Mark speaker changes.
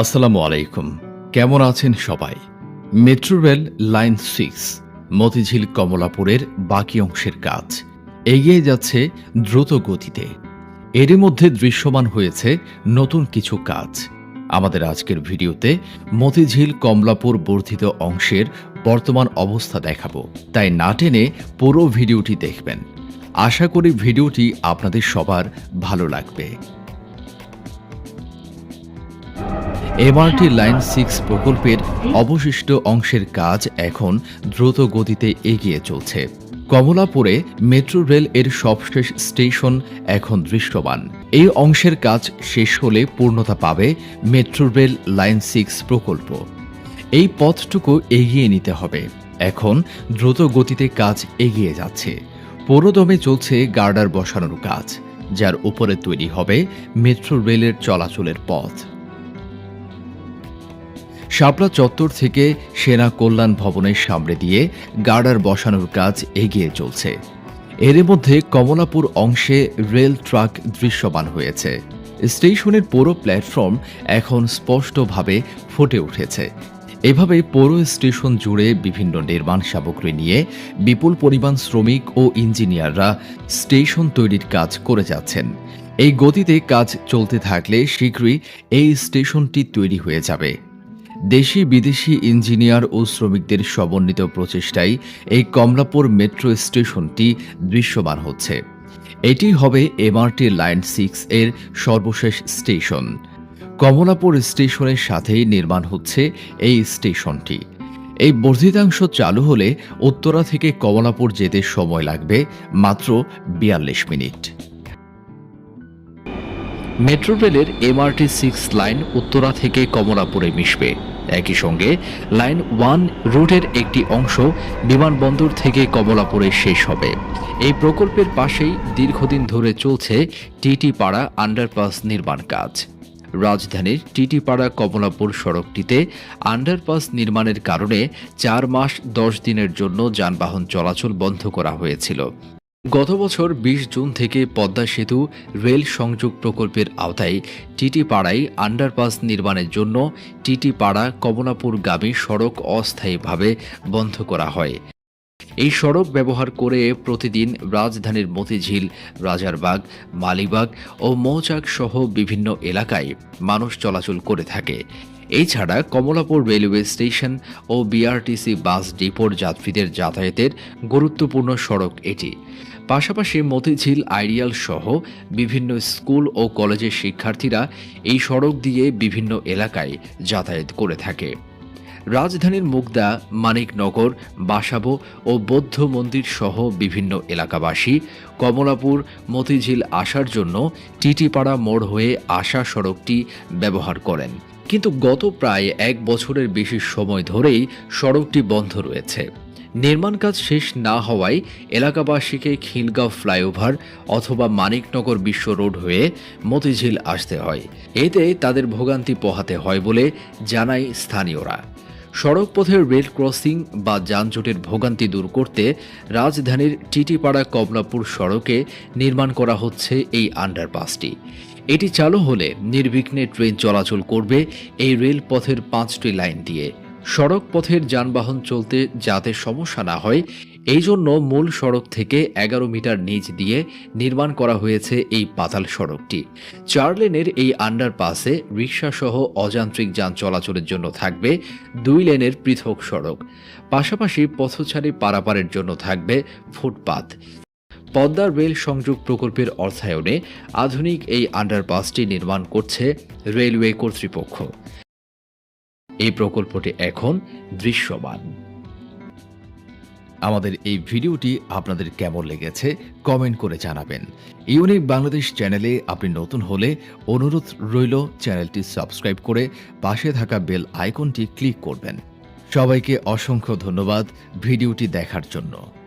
Speaker 1: আসসালামু আলাইকুম। কেমন আছেন সবাই? Metro rail line six, Motijheel কমলাপুরের বাকি অংশের কাজ। এগিয়ে যাচ্ছে দ্রুত গতিতে। এরই মধ্যে দৃশ্যমান হয়েছে নতুন কিছু কাজ। আমাদের আজকের ভিডিওতে মতিঝিল কমলাপুর বর্ধিত অংশের বর্তমান অবস্থা দেখাবো। তাই না টেনে পুরো ভিডিওটি দেখবেন। আশা করি ভিডিওটি আপনাদের সবার ভালো লাগবে। এমআরটি লাইন সিক্স প্রকল্পের অবশিষ্ট অংশের কাজ এখন দ্রুত গতিতে এগিয়ে চলছে। কমলাপুরে মেট্রো রেল এর সবশেষ স্টেশন এখন দৃশ্যমান। এই অংশের কাজ শেষ হলে পূর্ণতা পাবে মেট্রো রেল লাইন সিক্স প্রকল্প। এই পথটুকু এগিয়ে নিতে হবে। এখন দ্রুত গতিতে কাজ এগিয়ে যাচ্ছে। পুরোদমে চলছে গার্ডার বসানোর কাজ, যার উপরে তৈরি হবে মেট্রো রেলের চলাচলের পথ। শাপলা চত্বর থেকে সেনা কল্যাণ ভবনের সামনে দিয়ে গার্ডার বসানোর কাজ এগিয়ে চলছে। এর মধ্যে কমলাপুর অংশে রেল ট্রাক দৃশ্যমান হয়েছে। স্টেশনের পুরো প্ল্যাটফর্ম এখন স্পষ্টভাবে ফুটে উঠেছে। এভাবে পৌর স্টেশন জুড়ে বিভিন্ন নির্মাণ সামগ্রী নিয়ে বিপুল পরিমাণ শ্রমিক ও ইঞ্জিনিয়াররা স্টেশন তৈরির কাজ করে যাচ্ছেন। এই গতিতে কাজ চলতে থাকলে শীঘ্রই এই স্টেশনটি তৈরি হয়ে যাবে। দেশি বিদেশি ইঞ্জিনিয়ার ও শ্রমিকদের সমন্বিত প্রচেষ্টায় এই কমলাপুর মেট্রো স্টেশনটি দৃশ্যমান হচ্ছে। এটি হবে এমআরটি লাইন সিক্স এর সর্বশেষ স্টেশন। কমলাপুর স্টেশনের সাথেই নির্মাণ হচ্ছে এই স্টেশনটি। এই বর্ধিতাংশ চালু হলে উত্তরা থেকে কমলাপুর যেতে সময় লাগবে মাত্র বিয়াল্লিশ মিনিট। মেট্রো রেলের এমআরটি সিক্স লাইন উত্তরা থেকে কমলাপুরে মিশবে। একই সঙ্গে লাইন ওয়ান রুটের একটি অংশ বিমানবন্দর থেকে কমলাপুরে শেষ হবে। এই প্রকল্পের পাশেই দীর্ঘদিন ধরে চলছে টিটি পাড়া আন্ডারপাস নির্মাণ কাজ। রাজধানীর টিটিপাড়া কমলাপুর সড়কটিতে আন্ডারপাস নির্মাণের কারণে চার মাস দশ দিনের জন্য যানবাহন চলাচল বন্ধ করা হয়েছিল। গত বছর বিশ জুন থেকে পদ্মা সেতু রেল সংযোগ প্রকল্পের আওতায় টিটি টিটিপাড়ায় আন্ডারপাস নির্মাণের জন্য টিটি টিটিপাড়া কমলাপুরগামী সড়ক অস্থায়ীভাবে বন্ধ করা হয়। এই সড়ক ব্যবহার করে প্রতিদিন রাজধানীর মতিঝিল, রাজারবাগ, মালিবাগ ও মৌচাক সহ বিভিন্ন এলাকায় মানুষ চলাচল করে থাকে। এছাড়া কমলাপুর রেলওয়ে স্টেশন ও বিআরটিসি বাস ডিপোর যাত্রীদের যাতায়াতের গুরুত্বপূর্ণ সড়ক এটি। পাশাপাশি মতিঝিল আইডিয়াল সহ বিভিন্ন স্কুল ও কলেজের শিক্ষার্থীরা এই সড়ক দিয়ে বিভিন্ন এলাকায় যাতায়াত করে থাকে। রাজধানীর মুগদা, মানিকনগর, বাসাবো ও বৌদ্ধ মন্দির সহ বিভিন্ন এলাকাবাসী কমলাপুর, মতিঝিল আসার জন্য টিটিপাড়া মোড় হয়ে আসা সড়কটি ব্যবহার করেন। কিন্তু গত প্রায় এক বছরের বেশি সময় ধরেই সড়কটি বন্ধ রয়েছে। নির্মাণ কাজ শেষ না হওয়ায় এলাকাবাসীকে খিলগাঁও ফ্লাইওভার অথবা মানিকনগর বিশ্ব রোড হয়ে মতিঝিল আসতে হয়। এতে তাদের ভোগান্তি পোহাতে হয় বলে জানায় স্থানীয়রা। সড়ক পথের রেল ক্রসিং বা যানজটের ভোগান্তি দূর করতে রাজধানীর টিটিপাড়া কমলাপুর সড়কে নির্মাণ করা হচ্ছে এই আন্ডারপাসটি। এটি চালু হলে নির্বিঘ্নে ট্রেন চলাচল করবে এই রেল পথের পাঁচটি লাইন দিয়ে। সড়ক পথের যানবাহন চলতে যাতে সমস্যা না হয়, এই জন্য মূল সড়ক থেকে এগারো মিটার নিচ দিয়ে নির্মাণ করা হয়েছে এই পাতাল সড়কটি। চার লেনের এই আন্ডারপাসে রিক্সাসহ অযান্ত্রিক যান চলাচলের জন্য থাকবে দুই লেনের পৃথক সড়ক। পাশাপাশি পথচারী পারাপারের জন্য থাকবে ফুটপাত। পদ্মার রেল সংযোগ প্রকল্পের অর্থায়নে আধুনিক এই আন্ডারপাসটি নির্মাণ করছে রেলওয়ে কর্তৃপক্ষ। এই প্রকল্পটি এখন দৃশ্যমান। আমাদের এই ভিডিওটি আপনাদের কেমন লেগেছে কমেন্ট করে জানাবেন। ইউনিক বাংলাদেশ চ্যানেলে আপনি নতুন হলে অনুরোধ রইল চ্যানেলটি সাবস্ক্রাইব করে পাশে থাকা বেল আইকনটি ক্লিক করবেন। সবাইকে অসংখ্য ধন্যবাদ ভিডিওটি দেখার জন্য।